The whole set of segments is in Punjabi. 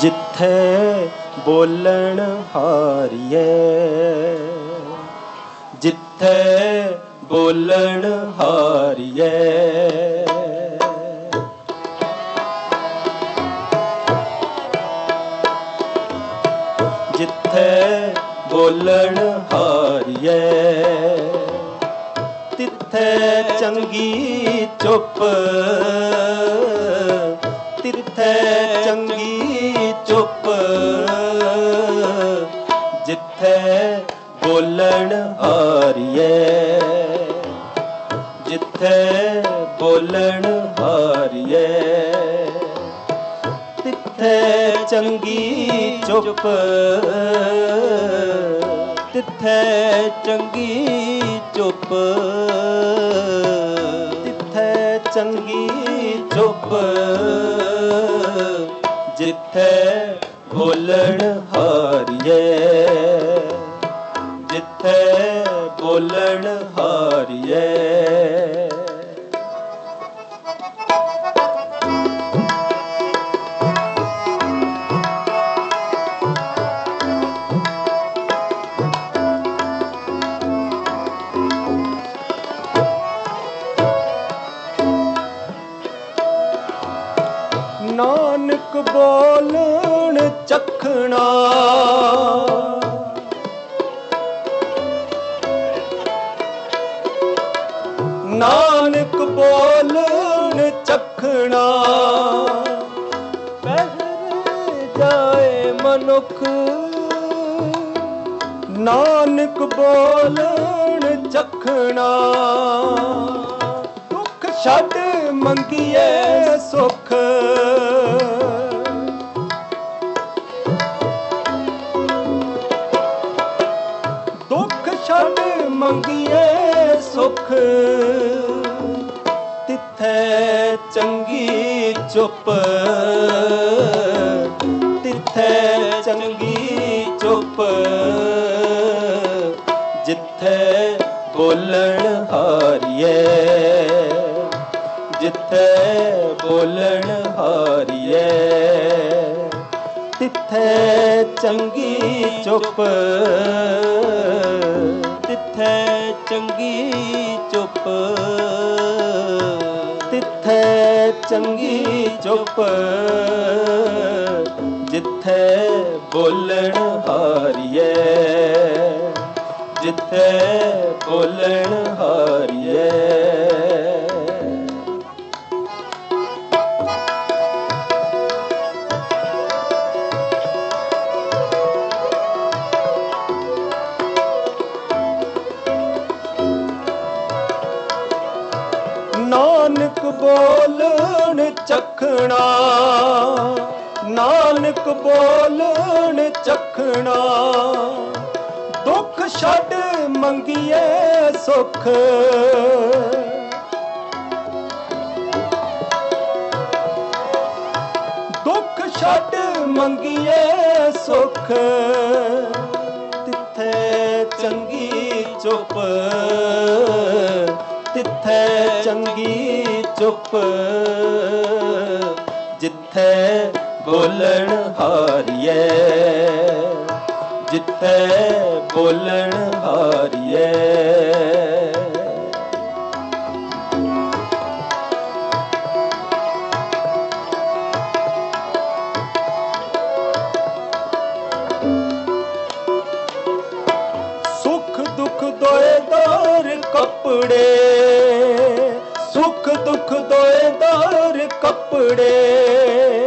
ਜਿੱਥੇ ਬੋਲਣ ਹਾਰੀਏ ਜਿੱਥੇ ਬੋਲਣ ਹਾਰੀਏ ਜਿੱਥੇ ਬੋਲਣ ਹਾਰੀਏ ਤਿੱਥੇ ਚੰਗੀ ਚੁੱਪ। ਤਿੱਥੇ ਚੰਗੀ ਬੋਲਣ ਹਾਰੀਏ ਜਿੱਥੇ ਬੋਲਣ ਹਾਰੀਏ ਤਿੱਥੇ ਚੰਗੀ ਚੁੱਪ, ਤਿੱਥੇ ਚੰਗੀ ਚੁੱਪ, ਤਿੱਥੇ ਚੰਗੀ ਚੁੱਪ। ਜਿੱਥੇ ਬੋਲਣ ਹਾਰੀਏ ਜਿੱਥੇ ਬੋਲਣ ਹਾਰੀਏ ਨਾਨਕ ਬੋਲਣ ਚਖਣਾ। ਚਖਣਾ ਪਹਿਰੇ ਜਾਏ ਮਨੁੱਖ। ਨਾਨਕ ਬੋਲਣ ਚਖਣਾ। ਦੁੱਖ ਛੱਡ ਮੰਗੀਏ ਸੁਖ। ਦੁੱਖ ਛੱਡ ਮੰਗੀਏ ਸੁਖ। ਚੰਗੀ ਚੁੱਪ। ਤਿੱਥੇ ਚੰਗੀ ਚੁੱਪ। ਜਿੱਥੇ ਬੋਲਣ ਹਾਰੀਏ। ਜਿੱਥੇ ਬੋਲਣ ਹਾਰੀਏ। ਤਿੱਥੇ ਚੰਗੀ ਚੁੱਪ। ਤਿੱਥੇ ਚੰਗੀ ਚੁੱਪ। ਚੰਗੀ ਚੁੱਪ ਜਿੱਥੇ ਬੋਲਣ ਹਾਰੀਏ ਜਿੱਥੇ ਬੋਲਣ ਹਾਰੀਏ ਨਾਨਕ ਬੋਲਣ ਚਖਣਾ, ਨਾਨਕ ਬੋਲਣ ਚਖਣਾ। ਦੁੱਖ ਛੱਡ ਮੰਗੀਏ ਸੁਖ। ਦੁੱਖ ਛੱਡ ਮੰਗੀਏ ਸੁਖ। ਤਿੱਥੇ ਚੰਗੀ ਚੁੱਪ, ਤਿੱਥੇ ਚੰਗੀ ਚੁੱਪ ਜਿੱਥੇ ਬੋਲਣ ਹਾਰੀਏ ਜਿੱਥੇ ਬੋਲਣ ਹਾਰੀਏ। ਸੁਖ ਦੁਖ ਦੋਏ ਦਾਰ ਕੱਪੜੇ ਦੁੱਖ ਦੋਏ ਦਾਰ ਕੱਪੜੇ।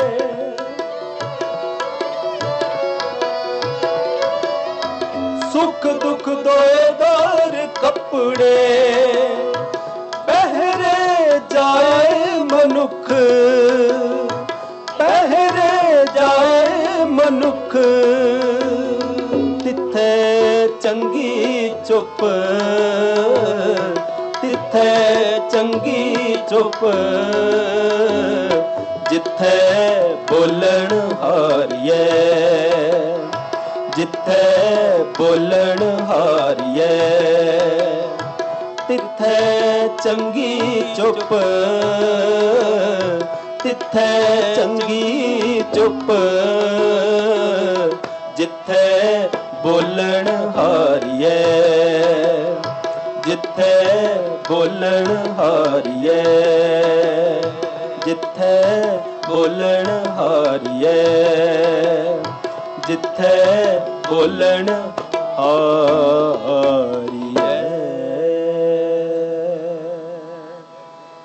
ਸੁਖ ਦੁੱਖ ਦੋਏ ਦਾਰ ਕੱਪੜੇ। ਪਹਿਰੇ ਜਾਏ ਮਨੁੱਖ। ਪਹਿਰੇ ਜਾਏ ਮਨੁੱਖ। ਤਿੱਥੇ ਚੰਗੀ ਚੁੱਪ। ਜਿੱਥੇ ਚੰਗੀ ਚੁੱਪ, ਜਿੱਥੇ ਬੋਲਣ ਹਾਰੀਏ, ਜਿੱਥੇ ਬੋਲਣ ਹਾਰੀਏ, ਤਿੱਥੇ ਚੰਗੀ ਚੁੱਪ, ਤਿੱਥੇ ਚੰਗੀ ਚੁੱਪ, ਜਿੱਥੇ ਬੋਲਣ ਹਾਰੀਏ। ਜਿੱਥੇ ਬੋਲਣ ਹਾਰੀਏ ਜਿੱਥੇ ਬੋਲਣ ਹਾਰੀਏ ਜਿੱਥੇ ਬੋਲਣ ਹਾਰੀਏ।